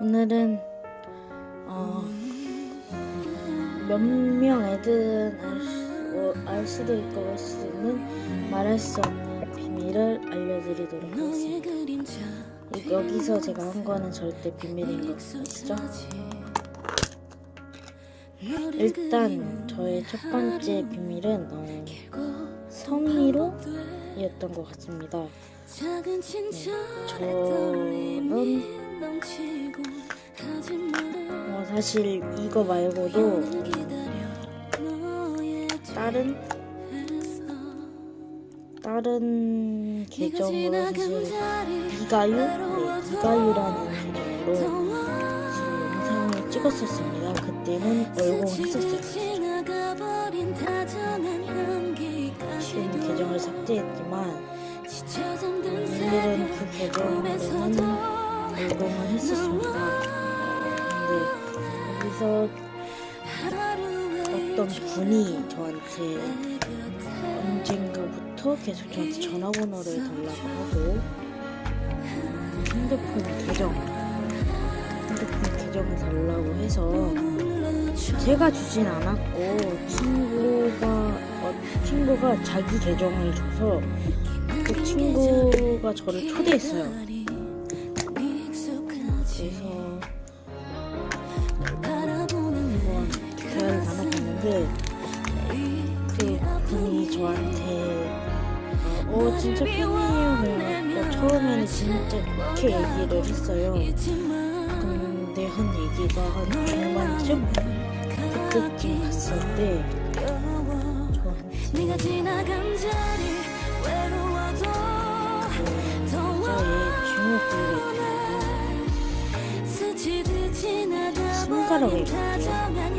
오늘은 어, 몇명 애들은 알, 수, 어, 알 수도 있고 알 수는 말할 수 없는 비밀을 알려드리도록 하겠습니다. 이- 여기서 제가 한 거는 절대 비밀인 거 아시죠? 일단 저의 첫 번째 비밀은 어, 성희로였던 것 같습니다. 네, 저는 어, 사실 이거 말고도 어, 다른 다른 계정으로 사실 이가유, 네, 이가유라는 계정으로 지금 영상을 찍었었습니다. 그때는 얼공 했었어요. 지금 계정을 삭제했지만 오늘은 그 계정으로는 얼공을 했었습니다. 근데 여기서 어떤 분이 저한테 언젠가부터 계속 저한테 전화번호를 달라고 하고 핸드폰 계정 핸드폰 계정을 달라고 해서 제가 주진 않았고 친구가 어, 친구가 자기 계정을 줘서 그 친구가 저를 초대했어요. 진짜 팬이에요. 그래서 처음에는 진짜 그렇게 얘기를 했어요. 근데 한 얘기가 한 중반쯤 그때쯤 갔을 때 저한테 주먹들이 신가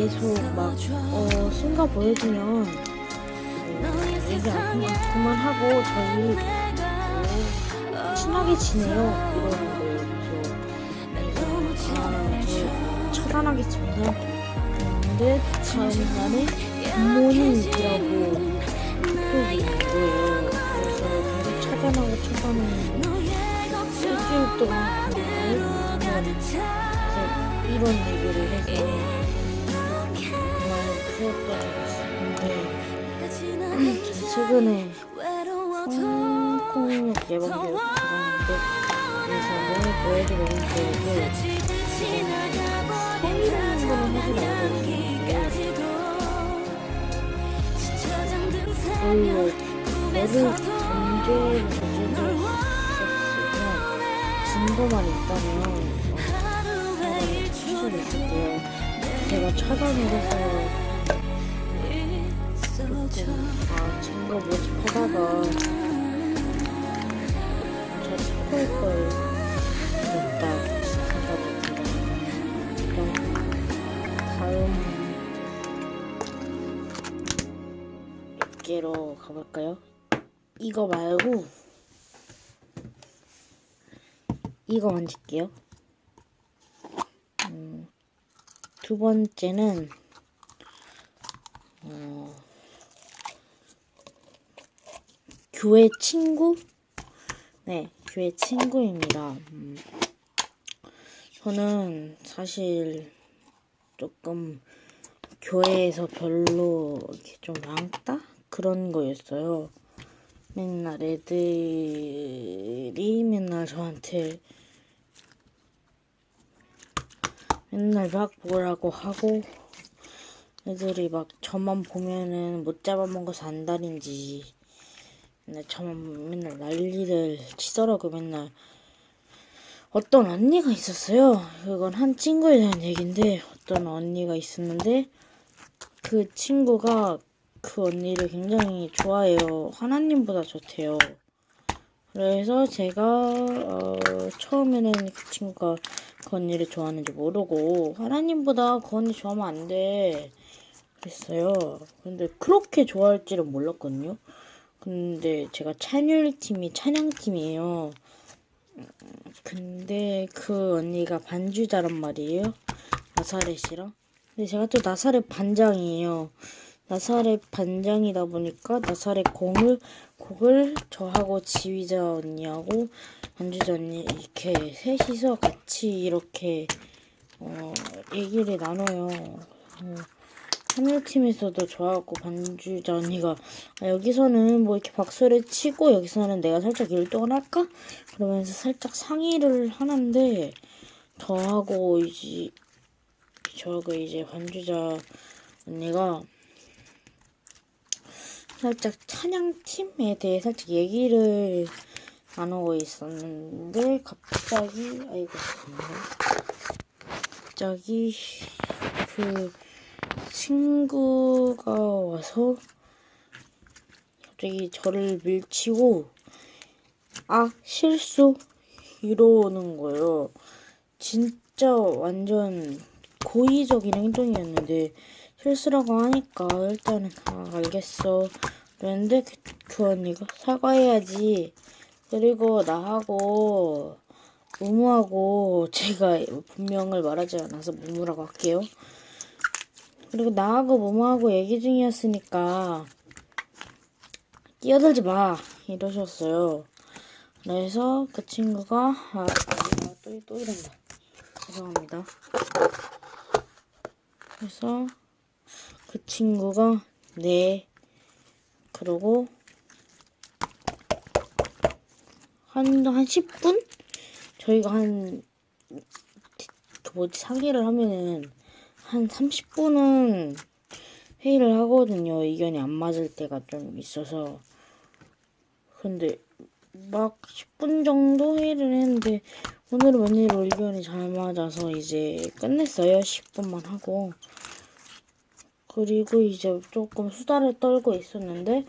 계속 막 어, 순가 보여주면 어, 얘기 안 그만, 그만하고 저희 어, 친하게 지내요. 이러는 거예요 그래서 아저 차단하겠습니다 근데 다음 날에 부모님이라고 톡이 있는 거예요 그래서 계속 차단하고 차단하는 이제 이런 얘기를 해서 정말 했었는데 저 최근에 성폭력 예방교육 들어갔는데 그래서 보이고 성인분은 하지 말고 있는데 별로 내를 범죄를 저지를 있었으면 증거만 있다면 어, 수술 있을게요 제가 해서 조금 아 증거 모집하다가 저 체포할 걸 그랬다 생각합니다 그럼 다음 개로 가볼까요? 이거 말고 이거 만질게요. 음, 두 번째는 어, 교회 친구? 네, 교회 친구입니다. 음, 저는 사실 조금 교회에서 별로 이렇게 좀 왕따 그런 거였어요. 맨날 애들이 맨날 저한테 맨날 막 뭐라고 하고 애들이 막 저만 보면은 못 잡아먹어서 안달인지 맨날 저만 맨날 난리를 치더라고 맨날 어떤 언니가 있었어요. 그건 한 친구에 대한 얘기인데 어떤 언니가 있었는데 그 친구가 그 언니를 굉장히 좋아해요. 하나님보다 좋대요. 그래서 제가 어, 처음에는 그 친구가 그 언니를 좋아하는지 모르고 하나님보다 그 언니 좋아하면 안 돼. 그랬어요. 근데 그렇게 좋아할 줄은 몰랐거든요. 근데 제가 찬율팀이 찬양팀이에요. 근데 그 언니가 반주자란 말이에요. 나사렛이랑. 근데 제가 또 나사렛 반장이에요. 나사렛 반장이다 보니까 나사렛 공을 곡을 저하고 지휘자 언니하고 반주자 언니 이렇게 셋이서 같이 이렇게 어, 얘기를 나눠요. 어, 하늘팀에서도 저하고 반주자 언니가 아, 여기서는 뭐 이렇게 박수를 치고 여기서는 내가 살짝 1등을 할까? 그러면서 살짝 상의를 하는데 저하고 이제 저하고 이제 반주자 언니가 살짝 찬양팀에 대해 살짝 얘기를 나누고 있었는데 갑자기 아이고 갑자기 그 친구가 와서 갑자기 저를 밀치고 아 실수 이러는 거예요. 진짜 완전 고의적인 행동이었는데 실수라고 하니까 일단은 아 알겠어. 그랬는데 그, 그 언니가 사과해야지. 그리고 나하고 무무하고 제가 본명을 말하지 않아서 무무라고 할게요. 그리고 나하고 무무하고 얘기 중이었으니까 끼어들지 마 이러셨어요. 그래서 그 친구가 아, 아 또, 또 이런다. 죄송합니다. 그래서 그 친구가 네 그러고 한, 한 10분? 저희가 한, 그 뭐지, 상의를 하면은, 한 30분은 회의를 하거든요. 의견이 안 맞을 때가 좀 있어서. 근데, 막 10분 정도 회의를 했는데, 오늘은 웬일로 의견이 잘 맞아서 이제 끝냈어요. 10분만 하고. 그리고 이제 조금 수다를 떨고 있었는데,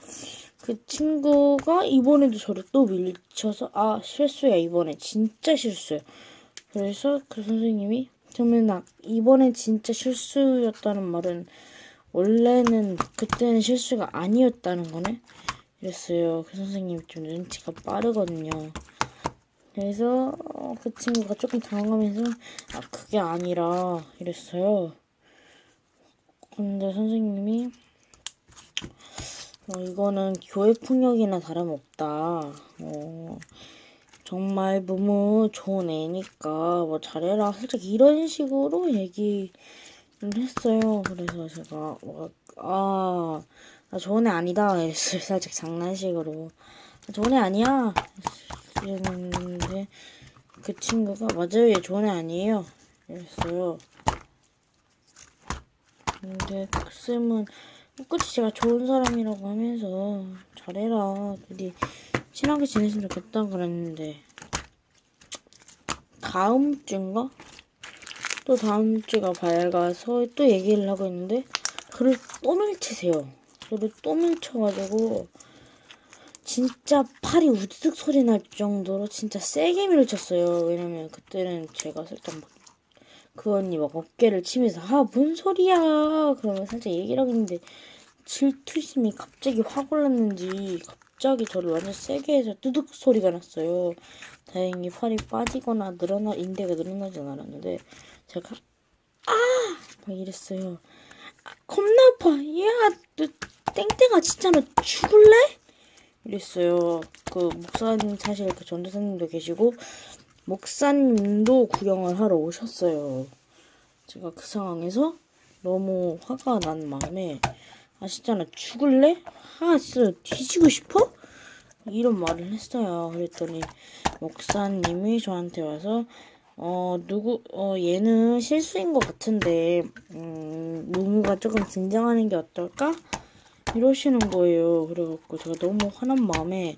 그 친구가 이번에도 저를 또 밀쳐서 아 실수야 이번에. 진짜 실수야. 그래서 그 선생님이 그러면 나 이번에 진짜 실수였다는 말은 원래는 그때는 실수가 아니었다는 거네. 이랬어요. 그 선생님이 좀 눈치가 빠르거든요. 그래서 어, 그 친구가 조금 당황하면서 아 그게 아니라 이랬어요 근데 선생님이 어, 이거는 교회 폭력이나 다름없다. 어, 정말 무무 좋은 애니까 뭐 잘해라. 살짝 이런 식으로 얘기를 했어요. 그래서 제가 뭐, 아, 나 좋은 애 아니다. 살짝 장난식으로. 나 좋은 애 아니야. 이랬는데 그 친구가 맞아요. 얘 좋은 애 아니에요. 이랬어요. 근데 그 쌤은 끝이 제가 좋은 사람이라고 하면서 잘해라. 둘이 친하게 지냈으면 좋겠다 그랬는데 다음 주인가? 또 다음 주가 밝아서 또 얘기를 하고 있는데 글을 또 밀치세요. 글을 또 밀쳐가지고 진짜 팔이 우드득 소리 날 정도로 진짜 세게 밀쳤어요. 왜냐면 그때는 제가 살짝 막 그 언니 막 어깨를 치면서 아 뭔 소리야 그러면 살짝 얘기를 하고 있는데 질투심이 갑자기 확 올랐는지 갑자기 저를 완전 세게 해서 뚜둑 소리가 났어요. 다행히 팔이 빠지거나 늘어나 인대가 늘어나진 않았는데 제가 아 막 이랬어요. 아, 겁나 아파. 야, 너 땡땡아 진짜 너 죽을래? 이랬어요. 그 목사님 사실 그 전도사님도 계시고 목사님도 구경을 하러 오셨어요. 제가 그 상황에서 너무 화가 난 마음에 아나 죽을래? 아 진짜 뒤지고 싶어? 이런 말을 했어요. 그랬더니 목사님이 저한테 와서 어 누구 어 얘는 실수인 것 같은데 음 무무가 조금 진정하는 게 어떨까? 이러시는 거예요. 그래갖고 제가 너무 화난 마음에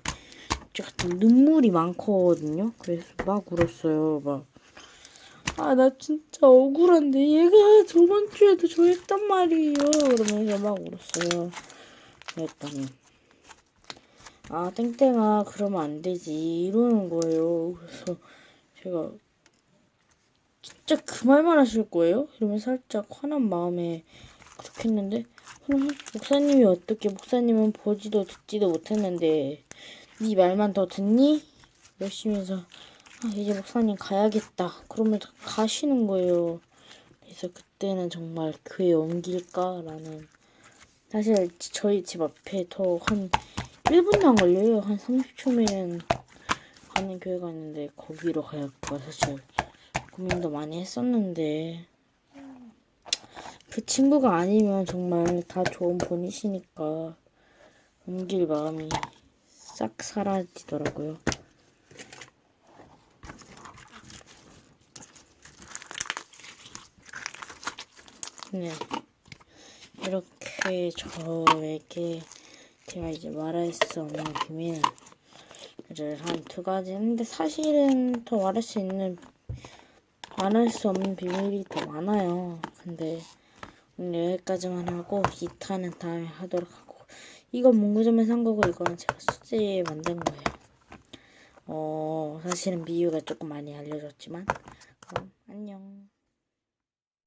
제가 눈물이 많거든요. 그래서 막 울었어요. 막. 아, 나 진짜 억울한데. 얘가 저번 주에도 저 했단 말이에요. 그러면서 막 울었어요. 그랬더니. 아, 땡땡아, 그러면 안 되지. 이러는 거예요. 그래서 제가 진짜 그 말만 하실 거예요? 이러면 살짝 화난 마음에 그렇게 했는데, 목사님이 어떻게, 목사님은 보지도 듣지도 못했는데, 네 말만 더 듣니? 이러시면서 아, 이제 목사님 가야겠다. 그러면 가시는 거예요. 그래서 그때는 정말 교회 옮길까라는 사실 저희 집 앞에 더 한 1분도 안 걸려요. 한 30초면 가는 교회가 있는데 거기로 가야겠다. 사실 고민도 많이 했었는데 그 친구가 아니면 정말 다 좋은 분이시니까 옮길 마음이 싹 사라지더라고요. 네. 이렇게 저에게 제가 이제 말할 수 없는 비밀을 한 두 가지 했는데 사실은 더 말할 수 있는 말할 수 없는 비밀이 더 많아요. 근데 오늘 여기까지만 하고 2탄은 다음에 하도록 하고 이건 문구점에서 산 거고 이거는 제가 수제에 만든 거예요. 어 사실은 미유가 조금 많이 알려졌지만 그럼 안녕.